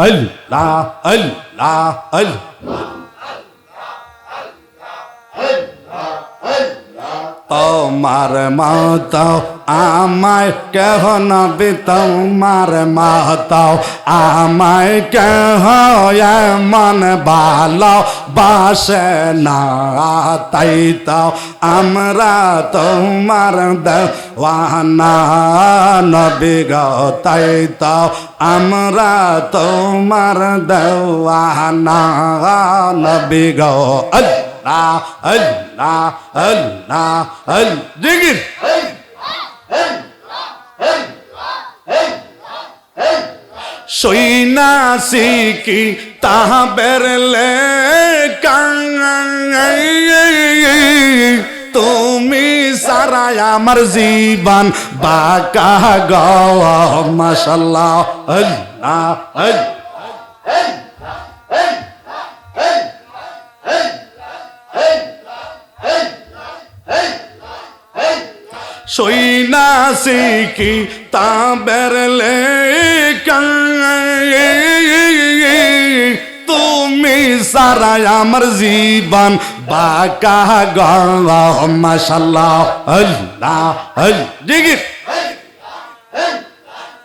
আল্লাহ আল্লাহ আল্লাহ তোমার মাতাও আমায় কেহ নবী তোমার মাতাও আমায় কেহ মন ভালো বাসে না তাই তাও আমরা তোমার দেওয়ানা নবী গো তাই তাও আমরা তোমার দেওয়ানা নবী গো আল্লাহ আল্লাহ আল্লাহ আল জিগির সইনাসি কি তাহা বেরলে তুমি সারা আমার জীবন বাকা গাওয়া মাসাল্লাহ আল্লাহ আল্লাহ। সইনাসি কি তা বেরলে তুমি সারা আমার জীবন বাকা গা মাশাল্লাহ আল্লাহ আল্লাহ।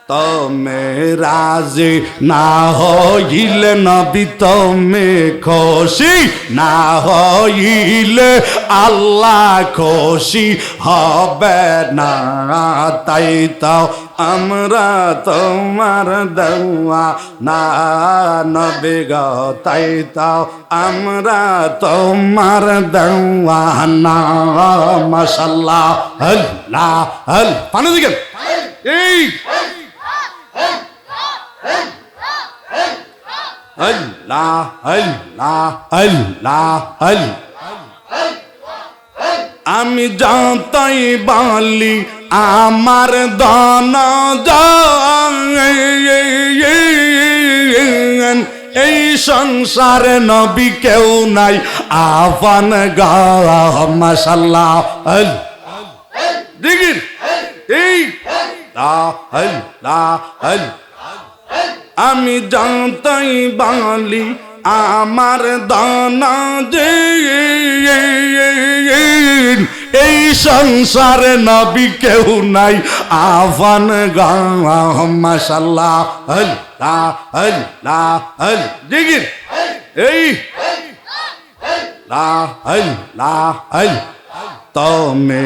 তুমি রাজি না হইলে নবী তুমি খুশি না হইলে আল্লাহ খুশি হবে না। তাই তাও আমরা তোমার দেওয়া না নবী গো, তাই তাও আমরা তোমার দেওয়া না। মশাল্লাহ, আল্লাহ আল পানি দিকে এই। আমি যতই বলি, আমার দন এই সংসারে নবী কেউ নাই, আফান গা মাসাল্লাহ আল দিগির এই। লা আল লা আল আমি জানতাই বাঙালি, আমার দানা যে এই সংসারে নবী কেউ নাই। আফান মাসাল্লাহ আল্লাহ আল্লাহ আল লা আল্লাহ তুমি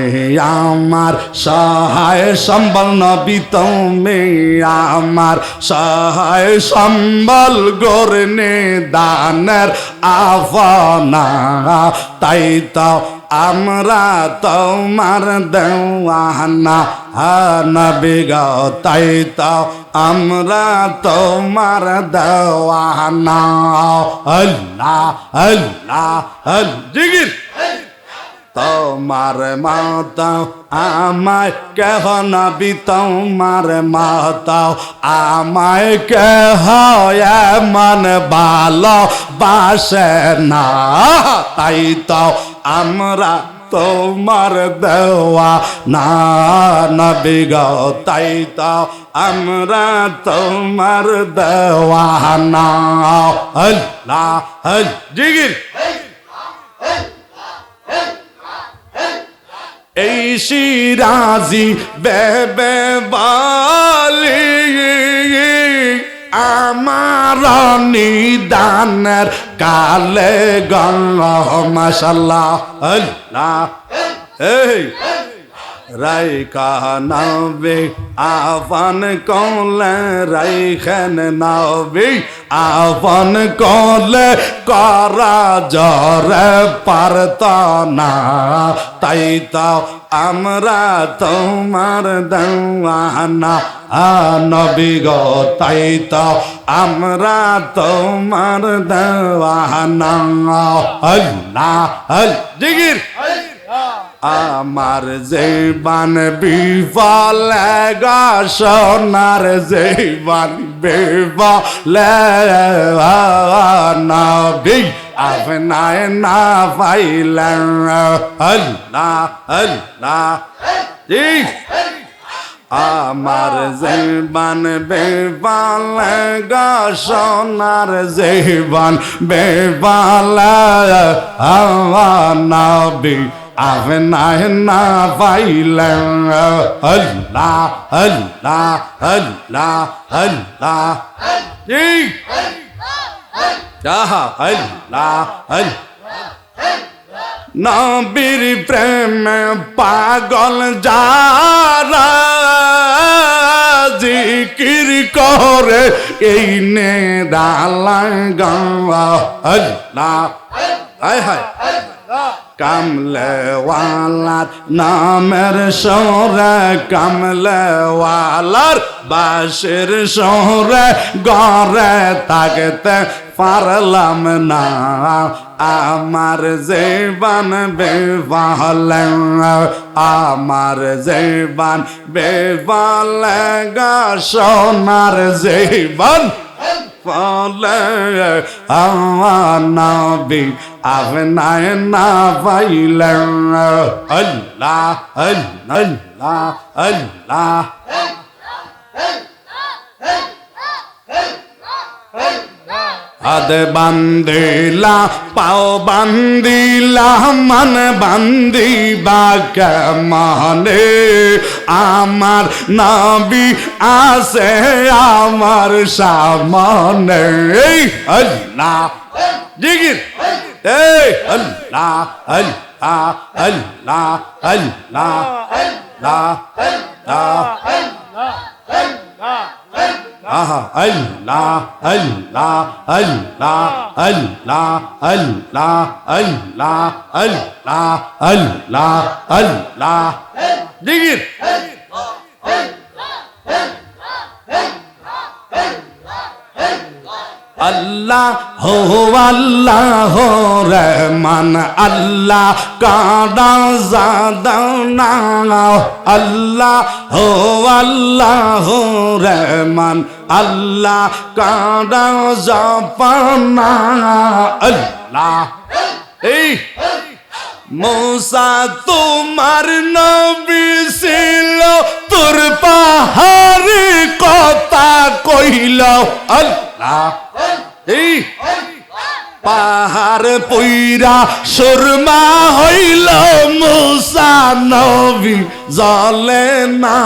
আমার সহায় সম্বল নবী, তুমি আমার সহায় সম্বল গরনে দানের আফনা। তাই তো আমরা তোমার দেওয়ানা নবী গো, তাই তো আমরা তোমার দেওয়ানা। আল্লাহ আল্লাহ আল জিগির তোমার মাতা আমায় কেহ নবী? তোমার মাতা আমায় কেহ মন ভালো বাসে না? তাই তো আমরা তোমার দেওয়া না নবী গো। তাই তো আমরা তোমার দেওয়া না। আল্লাহ আল জিগির। এই শিরাজি বেবে বালি আমার নিদানের কালে গঙ্গ মশাল্লাহ এই রাইকা নবে আফন কলে রাইখান নবে আফন কলে করা জরে পারত না। তাই তো আমরা তোমার দেওয়ানা নবী গো, তাই তো আমরা তোমার দেওয়ানা। আল্লাহ আল জিগির আমার জীবন বিফল গা, সোনার জীবন বিফল নবী আপনায় না পাইলেন আল্লাহ আল্লাহ আমার জীবন বেবালে সোনার জীবন বেবালে আমার নবী Avena na vaila Allah Allah Allah Allah Hey Allah Allah Allah নবীর প্রেম পাগল যারা জিকির করে এই নে ডালা গাওয়া আল্লাহ হায় হায় আল্লাহ কামলেওয়ালার নামের সরে কামলেওয়ালার বাসের সরে গড়ে থাকতে পারলাম না। আমার জীবন বেবাল, আমার জীবন বেবাল সোনার জীবন ফলে আমার নবী আপনায় না পাইলেন। আল্লাহ আল্লাহ আল্লাহ। হাত বান্দিলা পাও বান্দিলা মন বান্দিবা মানে আমার নাবি আসে আমার সামনে। আল্লাহ জিগির এই, আল্লাহ আল্লাহ আল্লাহ আল্লাহ আল্লাহ আল্লাহ। আহা আল্লাহ আল্লাহ আল্লাহ আল্লাহ আল্লাহ আল্লাহ আল্লাহ আল্লাহ আল্লাহ। জিগির। আল্লাহ হো আল্লাহ রহমান, আল্লাহ কাদা জাদা আল্লাহ হো, আল্লাহ রহমান, আল্লাহ কাদা জাপানা আল্লাহ। এই মৌসা, তোমার নবী ছিল, তোর পাহাড়ি কথা কইল, আল্লাহ। এই, পাহাড় পইরা সুরমা হইল মুসা, নবী জলে না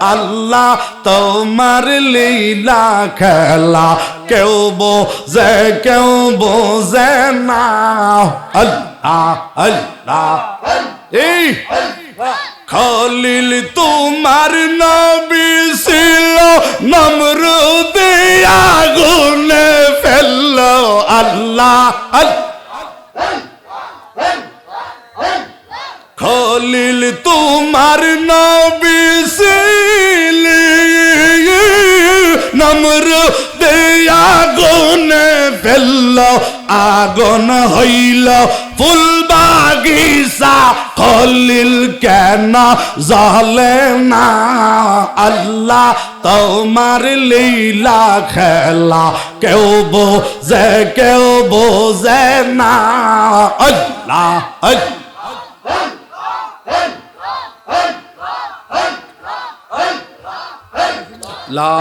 আল্লাহ, তোমার লীলা খেলা, কেউ বোঝে কেউ বোঝে না। আল্লাহ। খলিল তোমার নবী ছিল, নমরুদে আগুনে ফেলল আল্লাহ। খলিল তোমার নবী ছিল, নমরুদে আগুনে ফেলল, আগুন হইল ফুল বাগিচা খলিল কেন জলে না আল্লাহ তোমার লীলা খেলা কেউ বোঝে কেউ বোঝে না। আল্লাহ আল্লাহ। লা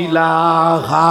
ইলাহা